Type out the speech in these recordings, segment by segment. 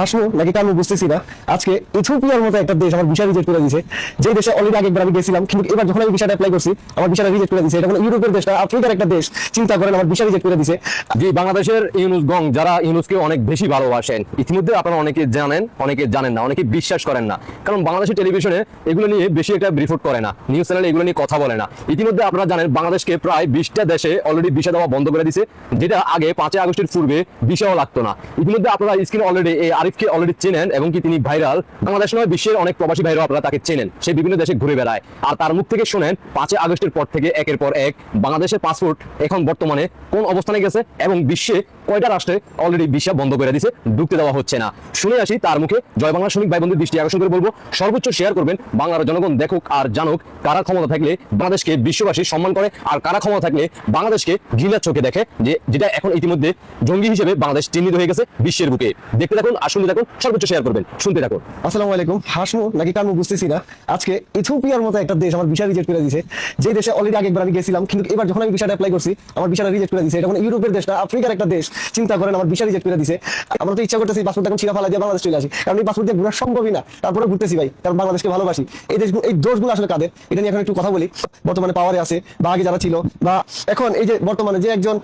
হাসবো নাকি কারণ বুঝতেছি না। আজকে ইথিওপিয়ার মতো একটা দেশ আমার ভিসা রিজেক্ট করে দিয়েছে যে দেশে অলরেডি আগে একবার আমি গেছিলাম, কিন্তু এবার যখন আমি ভিসাটা অ্যাপ্লাই করছি, আমার ভিসাটা রিজেক্ট করে দিয়েছে এটা কোনো ইউরোপের দেশটা আফ্রিকার একটা দেশ। চিন্তা করেন, আমার ভিসা রিজেক্ট করে দিয়েছে জি, বাংলাদেশের ইউনুস গং, যারা ইউনুসকে অনেক বেশি ভালোবাসেন, ইতিমধ্যে আপনারা অনেকে জানেন অনেকে জানেন না, অনেকে বিশ্বাস করেন না। কারণ বাংলাদেশের টেলিভিশনে এগুলো নিয়ে বেশি একটা রিপোর্ট করে না নিউজ চ্যানেলে এগুলো নিয়ে কথা বলে না। ইতিমধ্যে আপনারা জানেন, বাংলাদেশকে প্রায় বিশটা দেশে অলরেডি ভিসা দেওয়া বন্ধ করে দিছে, যেটা আগে পাঁচই আগস্টের পূর্বে ভিসাও লাগতো না। ইতিমধ্যে আপনারা স্ক্রিনে অলরেডি এই আরিফকে অলরেডি চেনেন এবং কি তিনি ভাইরাল আমাদের সময় বিশ্বের অনেক প্রবাসী ভাইরাল আপনারা তাকে চেনেন। সে বিভিন্ন দেশে ঘুরে বেড়ায়। আর তার মুখ থেকে শুনেন, পাঁচই আগস্টের পর থেকে একের পর এক বাংলাদেশের পাসপোর্ট এখন বর্তমানে কোন অবস্থানে গেছে এবং বিশ্বে কয়টা রাষ্ট্রে অলরেডি ভিসা বন্ধ করে দিছে, ঢুকতে দেওয়া হচ্ছে না। শুনে আসি তার মুখে জয় বাংলা শ্রমিক ভাই বন্ধুর দৃষ্টি আকর্ষণ করে বলব, সর্বোচ্চ শেয়ার করবেন বাংলার জনগণ দেখুক আর জানুক কারা ক্ষমতা থাকলে বাংলাদেশকে বিশ্ববাসী সম্মান করে আর কারা ক্ষমতা থাকলে বাংলাদেশকে ঘৃণার চোখে দেখে, যে যেটা এখন ইতিমধ্যে জঙ্গি হিসেবে বাংলাদেশ চিহ্নিত হয়ে গেছে বিশ্বের বুকে। দেখতে থাকুন আর শুনতে থাকুন, সর্বোচ্চ শেয়ার করবেন, শুনতে থাকুন। আসসালামু আলাইকুম। হাসবো নাকি কারণ বুঝতেছি না। আজকে ইথিওপিয়ার মতো একটা দেশ আমার ভিসা রিজেক্ট করে দিয়েছে যে দেশে অলরেডি আগে একবার আমি গেছিলাম, কিন্তু এবার যখন আমি ভিসাটা অ্যাপ্লাই করছি, আমার ভিসাটা রিজেক্ট করে দিয়েছে এটা ইউরোপের দেশ না আফ্রিকার একটা দেশ। চিন্তা করেন, আমার ভিসা রিজেক্ট করে দিয়েছে আমরা তো ইচ্ছা করতেছি পাসপোর্ট এখন ছিঁড়া ফালা দিয়ে বাংলাদেশ চলে আসি। কারণ এই পাসপোর্ট দিয়ে ঘোরা সম্ভবই না। তারপরে ঘুরতেছি ভাই, কারণ বাংলাদেশকে ভালোবাসি। এই দেশগুলো এই দোষগুলো আসলে কাদের? এটা নিয়ে এখন একটু কথা বলি। বর্তমানে পাওয়ারে আছে, বা আগে যারা ছিল, বা এখন এই যে বর্তমানে যে একজন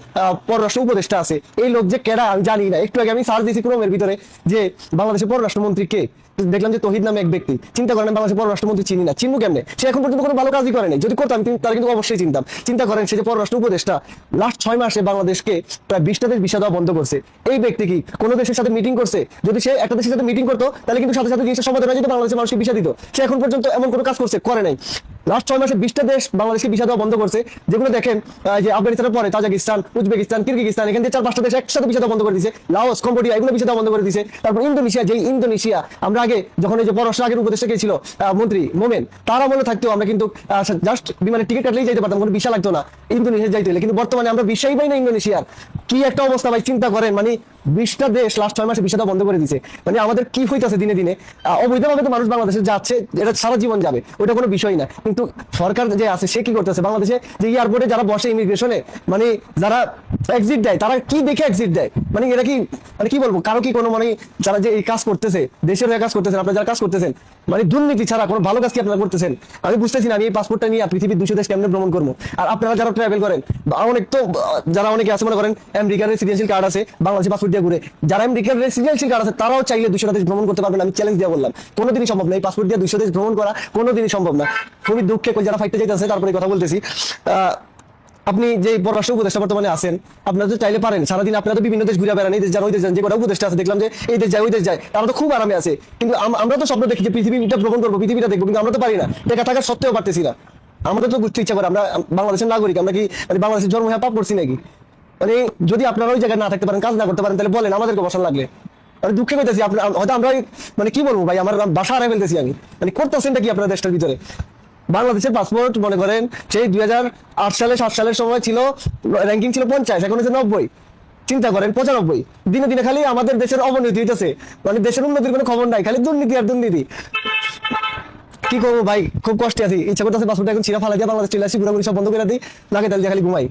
পররাষ্ট্র উপদেষ্টা আছে, এই লোক যে কেডা আমি জানি না। একটু আগে আমি সার্চ দিয়েছি ক্রোমের ভিতরে যে বাংলাদেশের পররাষ্ট্রমন্ত্রী কে? দেখলাম যে তহিদ নামে এক ব্যক্তি। চিন্তা করেন বাংলাদেশের পররাষ্ট্রমন্ত্রী চিনি না। চিনবো কেমনে? সে এখন পর্যন্ত কোনো ভালো কাজই করেনি যদি করতাম কিন্তু তারা কিন্তু অবশ্যই চিনতাম। চিন্তা করেন, সে যে পররাষ্ট্র উপদেষ্টা লাস্ট ছয় মাসে বাংলাদেশকে প্রায় বিশটা দেশ ভিসা দেওয়া বন্ধ করছে। এই ব্যক্তি কি কোনো দেশের সাথে মিটিং করছে? যদি সে একটা দেশের সাথে মিটিং করতো, তাহলে কিন্তু সাথে সাথে জিনিসটা সমাধান হয়ে যেত বাংলাদেশের মানুষকে ভিসা দিত সে এখন পর্যন্ত এমন কোনো কাজ করছে, করে নাই। লাস্ট ছয় মাসে বিশটা দেশ বাংলাদেশকে ভিসা দেওয়া বন্ধ করছে। যেগুলো দেখেন যে আফগানিস্তানের পরে তাজাকিস্তান, উজবেকিস্তান কিরগিস্তান এখান থেকে চার পাঁচটা দেশ একসাথে ভিসা দেওয়া বন্ধ করে দিয়েছে লাওস, কম্বোডিয়া, এগুলো ভিসা দেওয়া বন্ধ করে দিয়েছে তারপর ইন্দোনেশিয়া, যেই ইন্দোনেশিয়া, আমরা আগে যখন এই যে পররাষ্ট্র আগের উপদেশে গেছিল মন্ত্রী মোমেন, তারা মনে থাকতেও আমরা কিন্তু জাস্ট বিমানের টিকিট কাটলেই যেতে পারতাম, কোনো ভিসা লাগতো না ইন্দোনেশিয়া যাইতে হলে। কিন্তু বর্তমানে আমরা ভিসাই পাই না ইন্দোনেশিয়ার। কি একটা অবস্থা ভাই, চিন্তা করেন মানে বিশটা দেশ লাস্ট ছয় মাসে ভিসাটা বন্ধ করে দিছে। মানে আমাদের কি হইতাছে দিনে দিনে? অবৈধভাবে তো মানুষ বাংলাদেশে যাচ্ছে, এটা সারা জীবন যাবে, ওটা কোনো বিষয় না। কিন্তু সরকার যে আছে, সে কি করতেছে? বাংলাদেশে যে এয়ারপোর্টে যারা বসে ইমিগ্রেশনে মানে যারা এক্সিট দেয়, তারা কি দেখে এক্সিট দেয়? মানে এটা কি মানে কি বলব? কারও কি কোনো মানে যারা যে এই কাজ করতেছে, দেশের হয়ে কাজ করতেছেন, আপনারা যারা কাজ করতেছেন মানে দুর্নীতি ছাড়া কোনো ভালো কাজ কি আপনারা করতেছেন? আমি বুঝতেছি না, আমি এই পাসপোর্টটা নিয়ে পৃথিবীর দুশো দেশ কেমনে ভ্রমণ করব? আর আপনারা যারা ট্রাভেল করেন অনেক তো যারা অনেকে আছে, মনে করেন আমেরিকার রেসিডেন্সিয়াল কার্ড আছে, বাংলাদেশে পাসপোর্ট দিয়ে ঘুরে। যারা আমেরিকার রেসিডেন্সিয়াল কার্ড আছে, তারাও চাইলে দুশো দেশ ভ্রমণ করতে পারবেন। আমি চ্যালেঞ্জ দিয়ে বললাম, কোনোদিনই সম্ভব না। এই পাসপোর্ট দিয়ে দুশো দেশ ভ্রমণ করা কোনোদিনই সম্ভব না। খুবই দুঃখে যারা ফাইটে যাইতেছে, তারপরে কথা বলতেছি। আপনি যে পররাষ্ট্র উপদেষ্টা বর্তমানে আছেন, আপনারা তো চাইলে পারেন। সারাদিন আপনারা তো বিভিন্ন দেশ ঘুরে বেড়ান, এই দেশ যান ওই দেশ যান যে কটা উপদেষ্টা আছে, দেখলাম যে এই দেশ যায়, ওই দেশ যায়। তারা তো খুব আরামে আছে। কিন্তু আমরা তো স্বপ্ন দেখি যে পৃথিবীটা ভ্রমণ করব, পৃথিবীটা দেখব, কিন্তু আমরা তো পারি না। দেখা থাকার সত্ত্বেও পারতেছি না। আমাদের তো বুঝতে ইচ্ছা করে, আমরা বাংলাদেশের নাগরিক, আমরা কি মানে বাংলাদেশের জন্ম হয়ে পাপ করছি নাকি? মানে যদি আপনারা ওই জায়গায় না থাকতে পারেন, কাজ না করতে পারেন, তাহলে বলেন, আমাদেরকে বসান লাগলে। মানে দুঃখে পেতেছি আপনার হয়তো আমরা মানে কি বলব ভাই, আমার বাসা হারাই ফেলতেছি আমি। মানে করতেছেনটা কি আপনার দেশটার ভিতরে? বাংলাদেশের পাসপোর্ট মনে করেন, সেই দুই সালে, সাত সালের সময় ছিল র্যাঙ্কিং ছিল পঞ্চাশ, এখন হচ্ছে নব্বই। চিন্তা করেন, পঁচানব্বই। দিনে দিনে খালি আমাদের দেশের অবনতি হইতেছে। মানে দেশের উন্নতির কোনো খবর নাই, খালি দুর্নীতি আর দুর্নীতি। কি করব ভাই, খুব কষ্টে আছি। ইচ্ছা করতেছে পাসপোর্ট এখন ছিঁড়া ফালা দিয়ে বাংলাদেশ চলে আসি, ঘুরাঘুরি সব বন্ধ করে দিই লাগে তাহলে খালি ঘুমাই।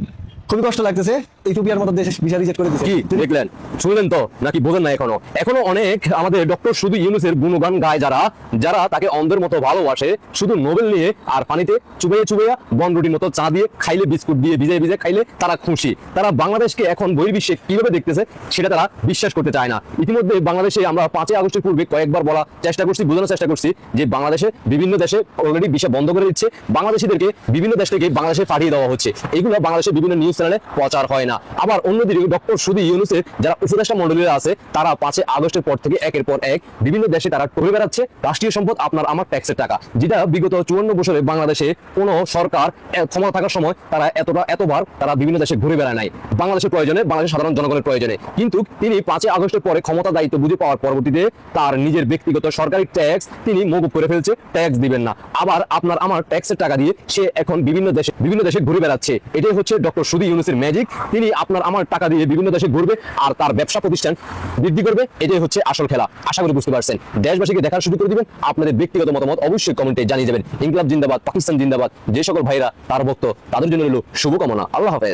খুবই কষ্ট লাগতেছে। ইথিওপিয়ার মতো দেশে ভিসা রিজেক্ট করে দিচ্ছে কি? দেখলেন? শুনলেন তো? নাকি বোঝেন না এখনও? এখনও অনেক আমাদের ডক্টর শুধু ইউনুসের গুণগান গায় যারা যারা তাকে অন্ধের মতো ভালোবাসে শুধু নোবেল নিয়ে আর পানিতে চুবাইয়ে চুবাইয়া বন রুটির মতো চা দিয়ে খাইলে বিস্কুট দিয়ে ভিজে ভিজে খাইলে তারা খুশি। তারা বাংলাদেশকে এখন বহির্বিশ্বে কীভাবে দেখতেছে সেটা তারা বিশ্বাস করতে চায় না। ইতিমধ্যে বাংলাদেশে আমরা পাঁচই আগস্টের পূর্বে কয়েকবার বলা চেষ্টা করছি বোঝানোর চেষ্টা করছি যে বাংলাদেশে বিভিন্ন দেশে অলরেডি ভিসা বন্ধ করে দিচ্ছে। বাংলাদেশিদেরকে বিভিন্ন দেশ থেকে বাংলাদেশে পাঠিয়ে দেওয়া হচ্ছে। এগুলো বাংলাদেশের বিভিন্ন নিউজ চ্যানেলে প্রচার হয় না। আবার অন্যদিকে ডক্টর সুদি ইউনুসের যারা উপদেষ্টা মন্ডলীরা আছে, তারা পাঁচই আগস্টের পর থেকে একের পর এক বিভিন্ন দেশে তারা টরে বেড়াচ্ছে। রাষ্ট্রীয় সম্পদ আপনার, আমার ট্যাক্সের টাকা। যেটা বিগত চুয়ান্ন বছরে বাংলাদেশে কোনো সরকার ক্ষমতা থাকার সময় তারা এতটা, এতবার তারা বিভিন্ন দেশে ঘুরে বেড়ায় নাই। বাংলাদেশের প্রয়োজনে, বাংলাদেশের সাধারণ জনগণের প্রয়োজনে। কিন্তু তিনি পাঁচই আগস্টের পরে ক্ষমতা দায়িত্ব বুঝে পাওয়ার পরবর্তীতে তার নিজের ব্যক্তিগত সরকারি ট্যাক্স তিনি মকুব করে ফেলছে ট্যাক্স দিবেন না। আবার আপনার, আমার ট্যাক্সের টাকা দিয়ে সে এখন বিভিন্ন দেশে বিভিন্ন দেশে ঘুরে বেড়াচ্ছে। এটাই হচ্ছে ডক্টর সুদি ইউনুসের ম্যাজিক তিনি আপনার আমার টাকা দিয়ে বিভিন্ন দেশে ঘুরবে আর তার ব্যবসা প্রতিষ্ঠান বৃদ্ধি করবে। এটাই হচ্ছে আসল খেলা। আশা করি বুঝতে পারছেন। দেশবাসীকে দেখার শুরু করে দিবেন। আপনাদের ব্যক্তিগত মতামত অবশ্যই কমেন্টে জানিয়ে যাবেন। ইনকলাব জিন্দাবাদ, পাকিস্তান জিন্দাবাদ, যে সকল ভাইরা তার ভক্ত, তাদের জন্য রইল শুভকামনা। আল্লাহ হাফেজ।